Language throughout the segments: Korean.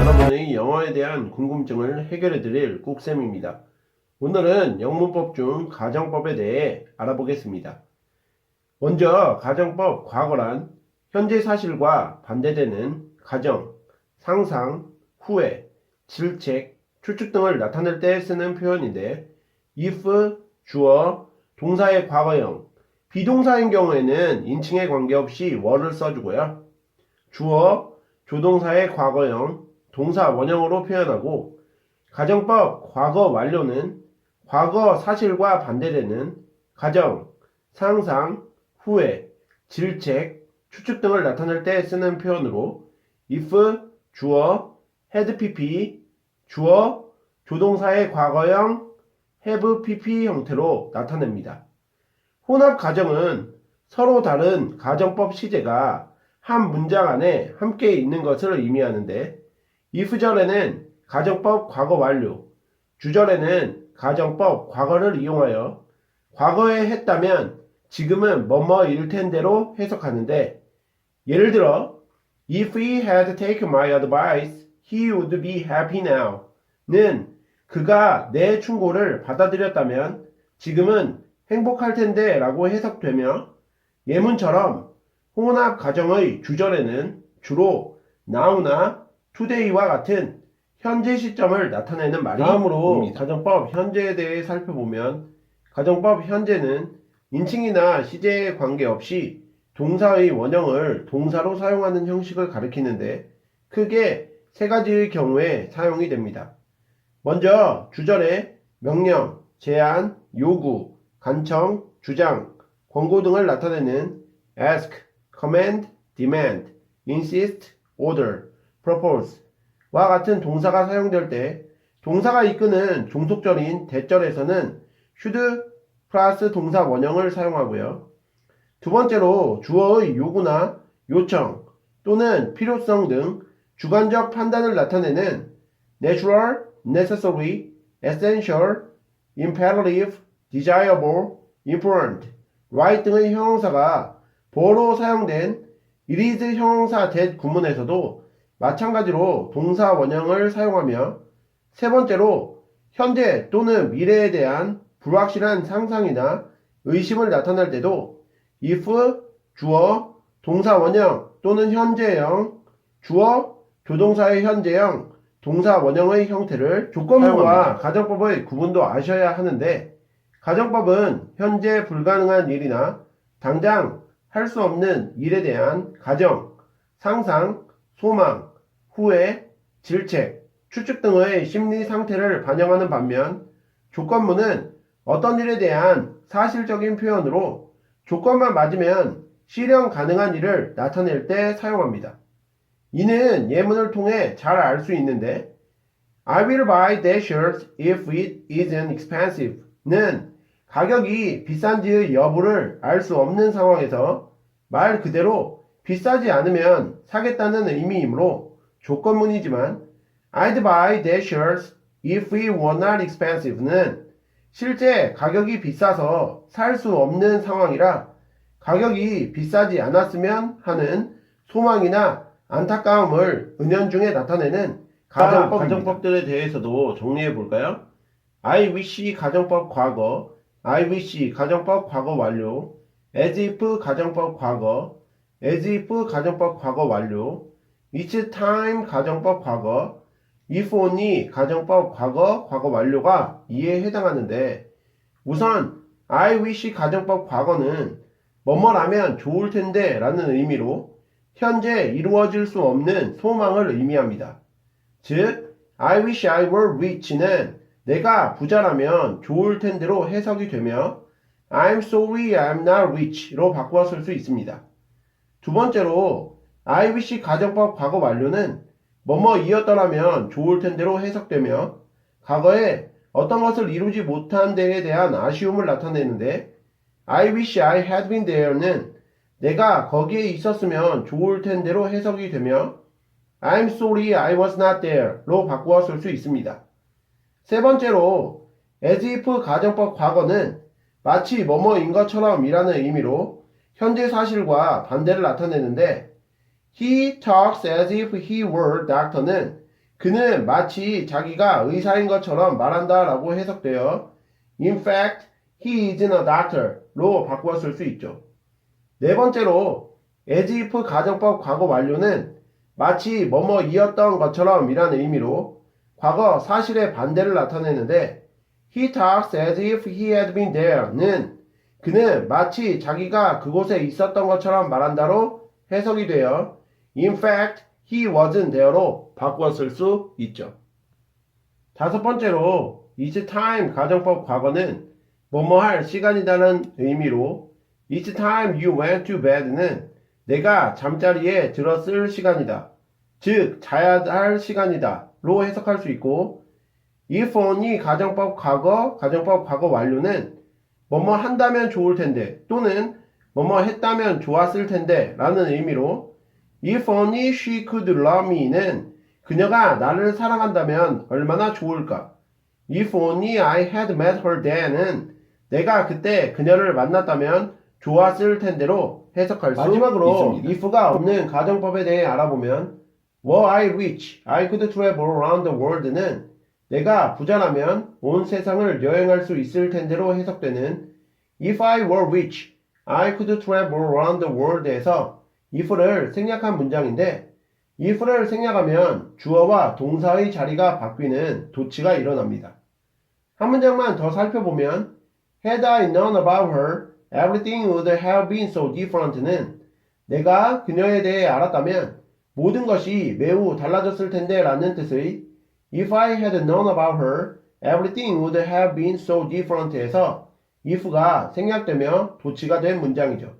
여러분의 영어에 대한 궁금증을 해결해 드릴 꾹쌤입니다. 오늘은 영문법 중 가정법에 대해 알아보겠습니다. 먼저 가정법 과거란 현재 사실과 반대되는 가정, 상상, 후회, 질책, 추측 등을 나타낼 때 쓰는 표현인데 if, 주어, 동사의 과거형, 비동사인 경우에는 인칭에 관계없이 were 써주고요. 주어, 조동사의 과거형, 동사 원형으로 표현하고 가정법 과거 완료는 과거 사실과 반대되는 가정, 상상, 후회, 질책, 추측 등을 나타낼 때 쓰는 표현으로 if, 주어, had pp, 주어, 조동사의 과거형, have pp 형태로 나타냅니다. 혼합 가정은 서로 다른 가정법 시제가 한 문장 안에 함께 있는 것을 의미하는데 if절에는 가정법 과거 완료, 주절에는 가정법 과거를 이용하여 과거에 했다면 지금은 뭐뭐일 텐데로 해석하는데 예를 들어 If he had taken my advice, he would be happy now. 는 그가 내 충고를 받아들였다면 지금은 행복할 텐데 라고 해석되며 예문처럼 혼합 가정의 주절에는 주로 now나 today와 같은 현재 시점을 나타내는 말이 다음으로 가정법 현재에 대해 살펴보면 가정법 현재는 인칭이나 시제에 관계없이 동사의 원형을 동사로 사용하는 형식을 가리키는데 크게 세 가지의 경우에 사용이 됩니다. 먼저 주절에 명령, 제안, 요구, 간청, 주장, 권고 등을 나타내는 ask, command, demand, insist, order, propose 와 같은 동사가 사용될 때 동사가 이끄는 종속절인 대절에서는 should 플러스 동사 원형을 사용하고요. 두 번째로 주어의 요구나 요청 또는 필요성 등 주관적 판단을 나타내는 natural, necessary, essential, imperative, desirable, important, right 등의 형용사가 보어로 사용된 it is 형용사 that 구문에서도 마찬가지로 동사 원형을 사용하며 세 번째로 현재 또는 미래에 대한 불확실한 상상이나 의심을 나타낼 때도 if 주어 동사 원형 또는 현재형 주어 조동사의 현재형 동사 원형의 형태를 조건문과 가정법의 구분도 아셔야 하는데 가정법은 현재 불가능한 일이나 당장 할 수 없는 일에 대한 가정, 상상, 소망, 후회, 질책, 추측 등의 심리 상태를 반영하는 반면 조건문은 어떤 일에 대한 사실적인 표현으로 조건만 맞으면 실현 가능한 일을 나타낼 때 사용합니다. 이는 예문을 통해 잘 알 수 있는데 I will buy that shirt if it isn't expensive 는 가격이 비싼지의 여부를 알 수 없는 상황에서 말 그대로 비싸지 않으면 사겠다는 의미이므로 조건문이지만 I'd buy that shirt if it were not expensive는 실제 가격이 비싸서 살 수 없는 상황이라 가격이 비싸지 않았으면 하는 소망이나 안타까움을 은연중에 나타내는 가정법, 가정법들에 대해서도 정리해 볼까요? I wish 가정법 과거, I wish 가정법 과거 완료, as if 가정법 과거, as if 가정법 과거 완료, it's time 가정법 과거, if only 가정법 과거, 과거 완료가 이에 해당하는데 우선 I wish 가정법 과거는 뭐뭐라면 좋을 텐데 라는 의미로 현재 이루어질 수 없는 소망을 의미합니다. 즉, I wish I were rich는 내가 부자라면 좋을 텐데로 해석이 되며 I'm sorry I'm not rich로 바꾸어 쓸 수 있습니다. 두 번째로 I wish 가정법 과거 완료는 뭐뭐 이었더라면 좋을 텐데로 해석되며 과거에 어떤 것을 이루지 못한 데에 대한 아쉬움을 나타내는데 I wish I had been there는 내가 거기에 있었으면 좋을 텐데로 해석이 되며 I'm sorry I was not there로 바꾸어 쓸 수 있습니다. 세 번째로 as if 가정법 과거는 마치 뭐뭐인 것처럼 이라는 의미로 현재 사실과 반대를 나타내는데 He talks as if he were doctor는 그는 마치 자기가 의사인 것처럼 말한다 라고 해석되어 In fact, he isn't a doctor 로 바꾸어 쓸수 있죠. 네 번째로 as if 가정법 과거 완료는 마치 뭐뭐이었던 것처럼 이라는 의미로 과거 사실의 반대를 나타내는데 He talks as if he had been there는 그는 마치 자기가 그곳에 있었던 것처럼 말한다로 해석이 되어 In fact, he wasn't there로 바꾸어 쓸수 있죠. 다섯 번째로 It's time 가정법 과거는 뭐뭐 할 시간이라는 의미로 It's time you went to bed는 내가 잠자리에 들었을 시간이다. 즉, 자야 할 시간이다. 로 해석할 수 있고 if only 가정법 과거, 가정법 과거 완료는 뭐뭐 한다면 좋을 텐데 또는 뭐뭐 했다면 좋았을 텐데 라는 의미로 if only she could love me는 그녀가 나를 사랑한다면 얼마나 좋을까 if only I had met her then은 내가 그때 그녀를 만났다면 좋았을 텐데로 해석할 수 마지막으로 있습니다. if가 없는 가정법에 대해 알아보면 were I rich, I could travel around the world는 내가 부자라면 온 세상을 여행할 수 있을 텐데로 해석되는 If I were rich, I could travel around the world에서 if를 생략한 문장인데 if를 생략하면 주어와 동사의 자리가 바뀌는 도치가 일어납니다. 한 문장만 더 살펴보면 Had I known about her, everything would have been so different는 내가 그녀에 대해 알았다면 모든 것이 매우 달라졌을 텐데 라는 뜻의 If I had known about her, everything would have been so different에서 if가 생략되며 도치가 된 문장이죠.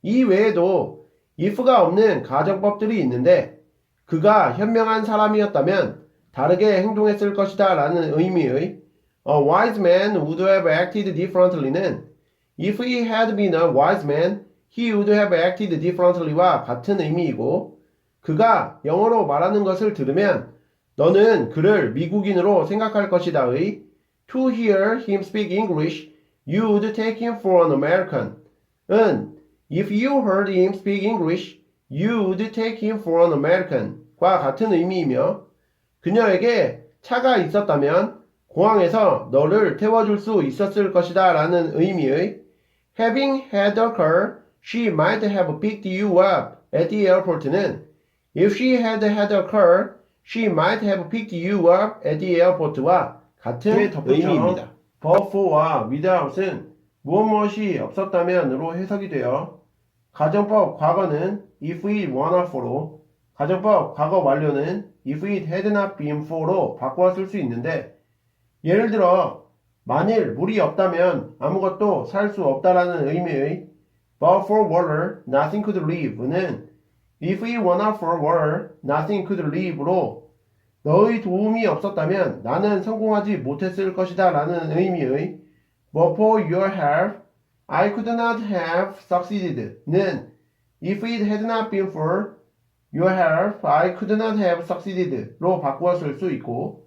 이 외에도 if가 없는 가정법들이 있는데 그가 현명한 사람이었다면 다르게 행동했을 것이다 라는 의미의 A wise man would have acted differently는 If he had been a wise man, he would have acted differently와 같은 의미이고 그가 영어로 말하는 것을 들으면 너는 그를 미국인으로 생각할 것이다의 To hear him speak English, you would take him for an American. 은 If you heard him speak English, you would take him for an American. 과 같은 의미이며 그녀에게 차가 있었다면 공항에서 너를 태워줄 수 있었을 것이다 라는 의미의 Having had a car, she might have picked you up at the airport는 If she had had a car, she might have picked you up at the airport와 같은 의미입니다. but for와 without은 무엇 무엇이 없었다면으로 해석이 되어 가정법 과거는 if it were not for로 가정법 과거 완료는 if it had not been for로 바꿔 쓸 수 있는데 예를 들어 만일 물이 없다면 아무것도 살 수 없다라는 의미의 but for water nothing could live는 if it were not for water nothing could live로 너의 도움이 없었다면 나는 성공하지 못했을 것이다 라는 의미의 but for your help I could not have succeeded 는 if it had not been for your help I could not have succeeded 로 바꾸어 쓸 수 있고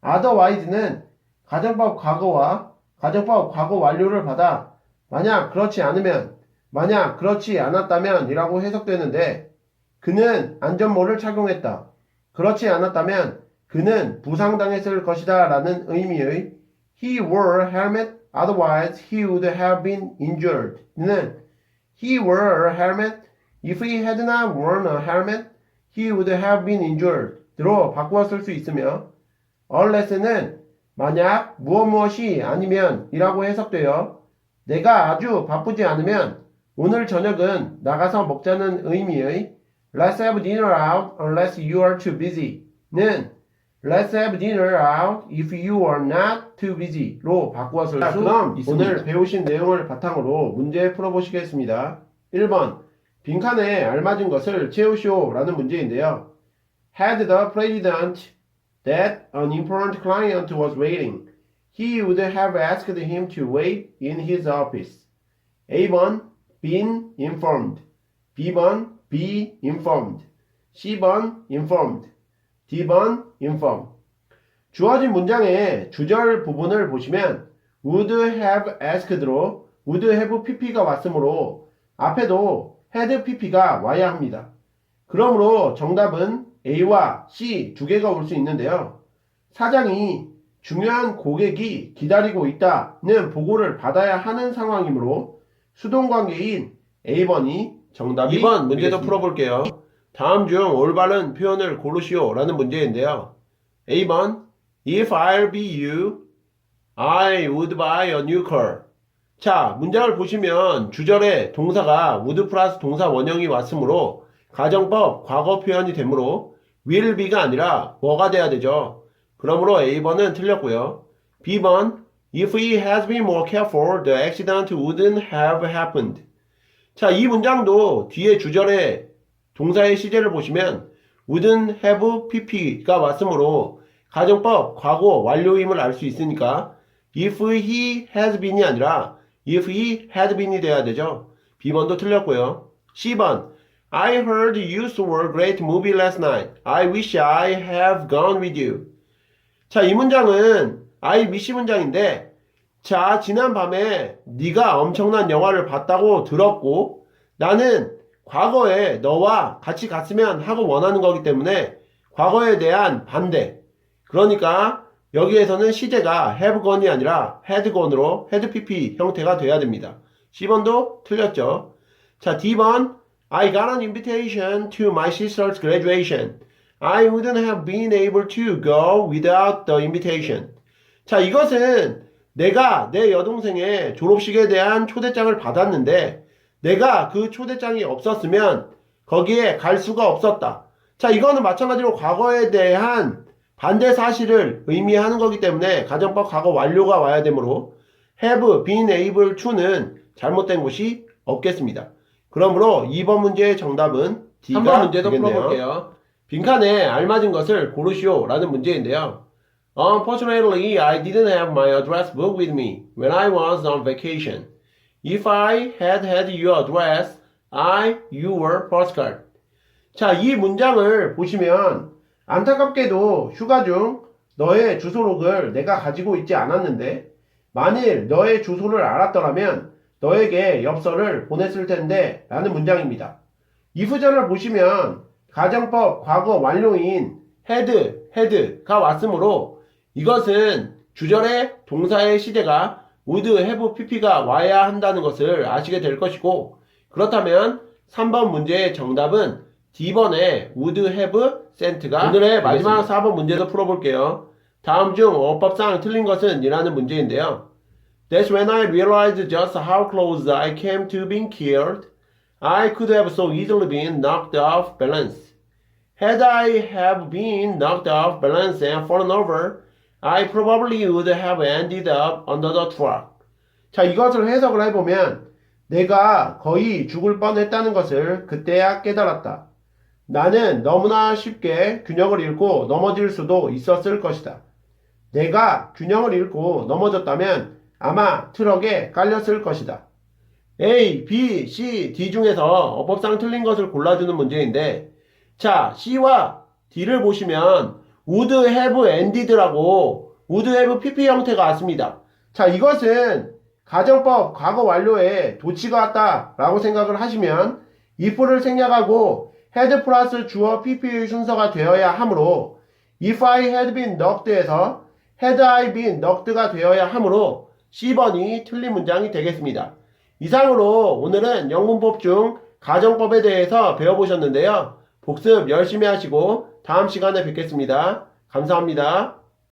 otherwise는 가정법 과거와 가정법 과거 완료를 받아 만약 그렇지 않으면 만약 그렇지 않았다면 이라고 해석되는데 그는 안전모를 착용했다. 그렇지 않았다면 그는 부상당했을 것이다 라는 의미의 he wore helmet otherwise he would have been injured 는 he wore a helmet if he had not worn a helmet he would have been injured 로 바꾸어 쓸 수 있으며 unless는 만약 무엇 무엇이 아니면 이라고 해석되어 내가 아주 바쁘지 않으면 오늘 저녁은 나가서 먹자는 의미의 Let's have dinner out unless you are too busy 는 Let's have dinner out if you are not too busy 로 바꾸어 쓸 수 그럼 있습니다. 오늘 배우신 내용을 바탕으로 문제 풀어보시겠습니다. 1번 빈칸에 알맞은 것을 채우시오 라는 문제인데요. Had the president that an important client was waiting, he would have asked him to wait in his office. A번 been informed. B번 be informed. C번 informed. D번 inform. 주어진 문장의 주절 부분을 보시면 would have asked로 would have pp가 왔으므로 앞에도 had pp가 와야 합니다. 그러므로 정답은 A와 C 두 개가 올 수 있는데요. 사장이 중요한 고객이 기다리고 있다는 보고를 받아야 하는 상황이므로 수동 관계인 A번이 정답이 2번 문제도 되겠습니다. 풀어볼게요. 다음 중 올바른 표현을 고르시오 라는 문제인데요. A번 If I'll be you, I would buy a new car. 자, 문장을 보시면 주절에 동사가 would 플러스 동사 원형이 왔으므로 가정법 과거 표현이 되므로 will be가 아니라 뭐가 돼야 되죠. 그러므로 A번은 틀렸고요. B번 If he has been more careful, the accident wouldn't have happened. 자, 이 문장도 뒤에 주절에 동사의 시제를 보시면 wouldn't have pp가 왔으므로 가정법 과거 완료임을 알 수 있으니까 if he has been이 아니라 if he had been이 돼야 되죠. B번도 틀렸고요. C번 I heard you saw a great movie last night. I wish I have gone with you. 자, 이 문장은 I wish 문장인데 자, 지난 밤에 네가 엄청난 영화를 봤다고 들었고 나는 과거에 너와 같이 갔으면 하고 원하는 거기 때문에 과거에 대한 반대. 그러니까 여기에서는 시제가 have gone이 아니라 had gone으로 had pp 형태가 돼야 됩니다. C번도 틀렸죠. 자, D번 I got an invitation to my sister's graduation. I wouldn't have been able to go without the invitation. 자, 이것은 내가 내 여동생의 졸업식에 대한 초대장을 받았는데 내가 그 초대장이 없었으면 거기에 갈 수가 없었다. 자, 이거는 마찬가지로 과거에 대한 반대 사실을 의미하는 거기 때문에 가정법 과거 완료가 와야 되므로 have been able to는 잘못된 것이 없겠습니다. 그러므로 2번 문제의 정답은 D가 3번 문제도 되겠네요. 풀어볼게요. 빈칸에 알맞은 것을 고르시오 라는 문제인데요. Unfortunately, I didn't have my address book with me when I was on vacation. If I had had your address, I, your postcard. 자, 이 문장을 보시면 안타깝게도 휴가 중 너의 주소록을 내가 가지고 있지 않았는데 만일 너의 주소를 알았더라면 너에게 엽서를 보냈을 텐데 라는 문장입니다. 이 후전을 보시면 가정법 과거 완료인 had, had가 왔으므로 이것은 주절의 동사의 시제가 would have pp가 와야 한다는 것을 아시게 될 것이고 그렇다면 3번 문제의 정답은 D번에 would have sent가 오늘의 마지막 4번 문제도 풀어볼게요. 다음 중 어법상 틀린 것은 이라는 문제인데요. That's when I realized just how close I came to being killed. I could have so easily been knocked off balance. Had I have been knocked off balance and fallen over, I probably would have ended up under the truck. 자, 이것을 해석을 해보면 내가 거의 죽을 뻔했다는 것을 그때야 깨달았다. 나는 너무나 쉽게 균형을 잃고 넘어질 수도 있었을 것이다. 내가 균형을 잃고 넘어졌다면 아마 트럭에 깔렸을 것이다. A, B, C, D 중에서 어법상 틀린 것을 골라주는 문제인데 자, C와 D를 보시면 would have ended라고 would have pp 형태가 왔습니다. 자, 이것은 가정법 과거 완료에 도치가 왔다라고 생각을 하시면 if를 생략하고 had 플러스 주어 pp의 순서가 되어야 하므로 if I had been knocked에서 had I been knocked가 되어야 하므로 C번이 틀린 문장이 되겠습니다. 이상으로 오늘은 영문법 중 가정법에 대해서 배워보셨는데요. 복습 열심히 하시고 다음 시간에 뵙겠습니다. 감사합니다.